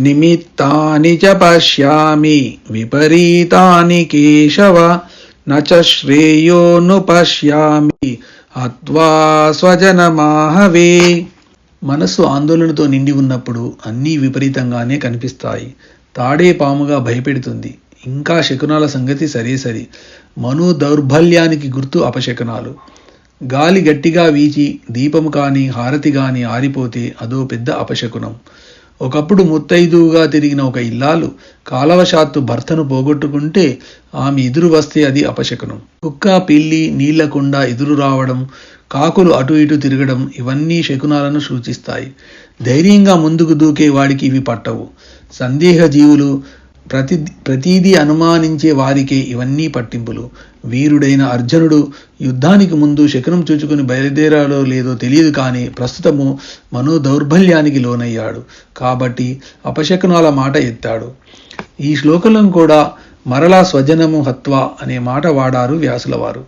నిమిత్తాని చ పశ్యామి విపరీతాని కేశవ నచ శ్రేయోను పశ్యామి అత్వా స్వజనమాహవే మనస్సు ఆందోళనతో నిండి ఉన్నప్పుడు అన్నీ విపరీతంగానే కనిపిస్తాయి. తాడే పాముగా భయపెడుతుంది. ఇంకా శకునాల సంగతి సరే సరి. మను దౌర్బల్యానికి గుర్తు అపశకునాలు. గాలి గట్టిగా వీచి దీపము కాని హారతి కానీ ఆరిపోతే అదో పెద్ద అపశకునం. ఒకప్పుడు ముత్తైదువుగా తిరిగిన ఒక ఇల్లాలు కాలవశాత్తు భర్తను పోగొట్టుకుంటే ఆమె ఎదురు వస్తే అది అపశకునం. కుక్క పిల్లి నీళ్ళకుండా ఎదురు రావడం కాకులు అటు ఇటు తిరగడం ఇవన్నీ శకునాలను సూచిస్తాయి. ధైర్యంగా ముందుకు దూకే వాడికి ఇవి పట్టవు. సందేహ జీవులు ప్రతి ప్రతీదీ అనుమానించే వారికే ఇవన్నీ పట్టింపులు. వీరుడైన అర్జునుడు యుద్ధానికి ముందు శకునం చూచుకుని బయలుదేరాడో లేదో తెలియదు కానీ ప్రస్తుతము మనో దౌర్బల్యానికి లోనయ్యాడు. కాబట్టి అపశకునాల మాట ఎత్తాడు. ఈ శ్లోకంలో కూడా మరలా స్వజనము హత్వ అనే మాట వాడారు వ్యాసుల వారు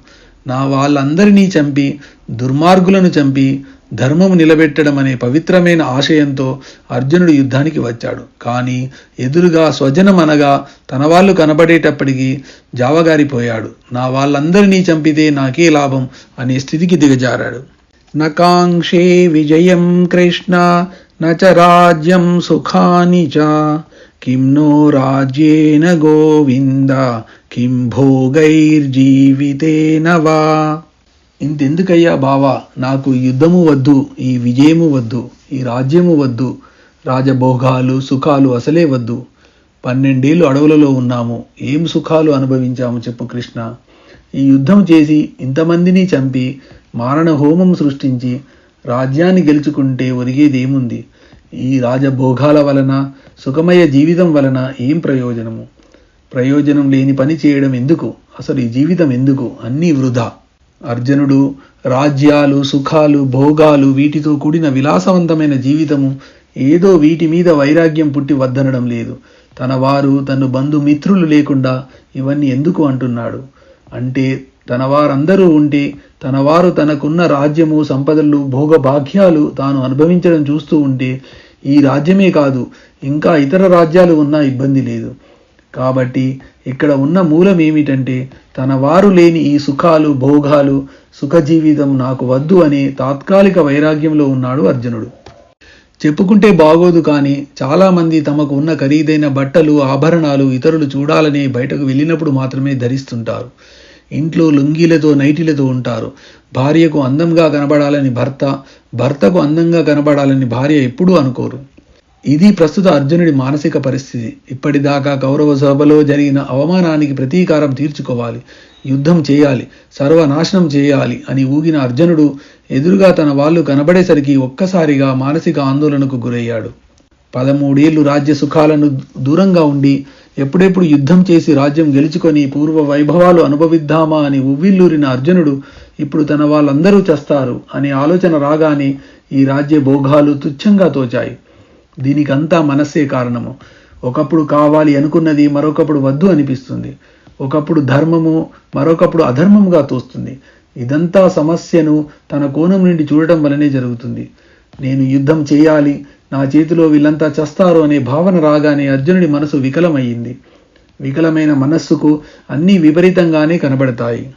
నా వాళ్ళందరినీ చంపి దుర్మార్గులను చంపి ధర్మము నిలబెట్టడం అనే పవిత్రమైన ఆశయంతో అర్జునుడు యుద్ధానికి వచ్చాడు. కానీ ఎదురుగా స్వజనం అనగా తన వాళ్ళు కనబడేటప్పటికీ జావగారిపోయాడు. నా వాళ్ళందరినీ చంపితే నాకే లాభం అనే స్థితికి దిగజారాడు. నకాంక్షే విజయం కృష్ణ నచ రాజ్యం సుఖాని చ. కిం నో రాజ్యేన గోవింద కిం భోగైర్జీవితేన వా ఇంతెందుకయ్యా బావా నాకు యుద్ధము వద్దు ఈ విజయము వద్దు ఈ రాజ్యము వద్దు రాజభోగాలు సుఖాలు అసలే వద్దు. పన్నెండేళ్ళు అడవులలో ఉన్నాము ఏం సుఖాలు అనుభవించాము చెప్పు కృష్ణ. ఈ యుద్ధం చేసి ఇంతమందిని చంపి మారణ హోమం సృష్టించి రాజ్యాన్ని గెలుచుకుంటే ఒరిగేదేముంది? ఈ రాజభోగాల వలన సుఖమయ జీవితం వలన ఏం ప్రయోజనము? ప్రయోజనం లేని పని చేయడం ఎందుకు? అసలు ఈ జీవితం ఎందుకు? అన్నీ వృధా. అర్జునుడు రాజ్యాలు సుఖాలు భోగాలు వీటితో కూడిన విలాసవంతమైన జీవితము ఏదో వీటి మీద వైరాగ్యం పుట్టి వద్దనడం లేదు. తన వారు తను బంధుమిత్రులు లేకుండా ఇవన్నీ ఎందుకు అంటున్నాడు? అంటే తన వారందరూ ఉంటే తన వారు తనకున్న రాజ్యము సంపదలు భోగభాగ్యాలు తాను అనుభవించడం చూస్తూ ఉంటే ఈ రాజ్యమే కాదు ఇంకా ఇతర రాజ్యాలు ఉన్నా ఇబ్బంది లేదు. కాబట్టి ఇక్కడ ఉన్న మూలం ఏమిటంటే తన వారు లేని ఈ సుఖాలు భోగాలు సుఖ జీవితం నాకు వద్దు అనే తాత్కాలిక వైరాగ్యంలో ఉన్నాడు అర్జునుడు. చెప్పుకుంటే బాగోదు కానీ చాలామంది తమకు ఉన్న ఖరీదైన బట్టలు ఆభరణాలు ఇతరులు చూడాలని బయటకు వెళ్ళినప్పుడు మాత్రమే ధరిస్తుంటారు. ఇంట్లో లుంగీలతో నైటీలతో ఉంటారు. భార్యకు అందంగా కనబడాలని భర్త భర్తకు అందంగా కనబడాలని భార్య ఎప్పుడూ అనుకోరు. ఇది ప్రస్తుత అర్జునుడి మానసిక పరిస్థితి. ఇప్పటిదాకా కౌరవ సభలో జరిగిన అవమానానికి ప్రతీకారం తీర్చుకోవాలి. యుద్ధం చేయాలి. సర్వనాశనం చేయాలి అని ఊగిన అర్జునుడు ఎదురుగా తన వాళ్ళు కనబడేసరికి ఒక్కసారిగా మానసిక ఆందోళనకు గురయ్యాడు. పదమూడేళ్ళు రాజ్య సుఖాలను దూరంగా ఉండి ఎప్పుడెప్పుడు యుద్ధం చేసి రాజ్యం గెలుచుకొని పూర్వ వైభవాలు అనుభవిద్దామా అని ఉవ్విల్లూరిన అర్జునుడు ఇప్పుడు తన వాళ్ళందరూ చస్తారు అనే ఆలోచన రాగానే ఈ రాజ్య భోగాలు తుచ్చంగా తోచాయి. దీనికంతా మనస్సే కారణము. ఒకప్పుడు కావాలి అనుకున్నది మరొకప్పుడు వద్దు అనిపిస్తుంది. ఒకప్పుడు ధర్మము మరొకప్పుడు అధర్మముగా తోస్తుంది. ఇదంతా సమస్యను తన కోణం నుండి చూడటం వలనే జరుగుతుంది. నేను యుద్ధం చేయాలి నా చేతిలో వీళ్ళంతా చస్తారు అనే భావన రాగానే అర్జునుడి మనసు వికలమయ్యింది. వికలమైన మనస్సుకు అన్నీ విపరీతంగానే కనబడతాయి.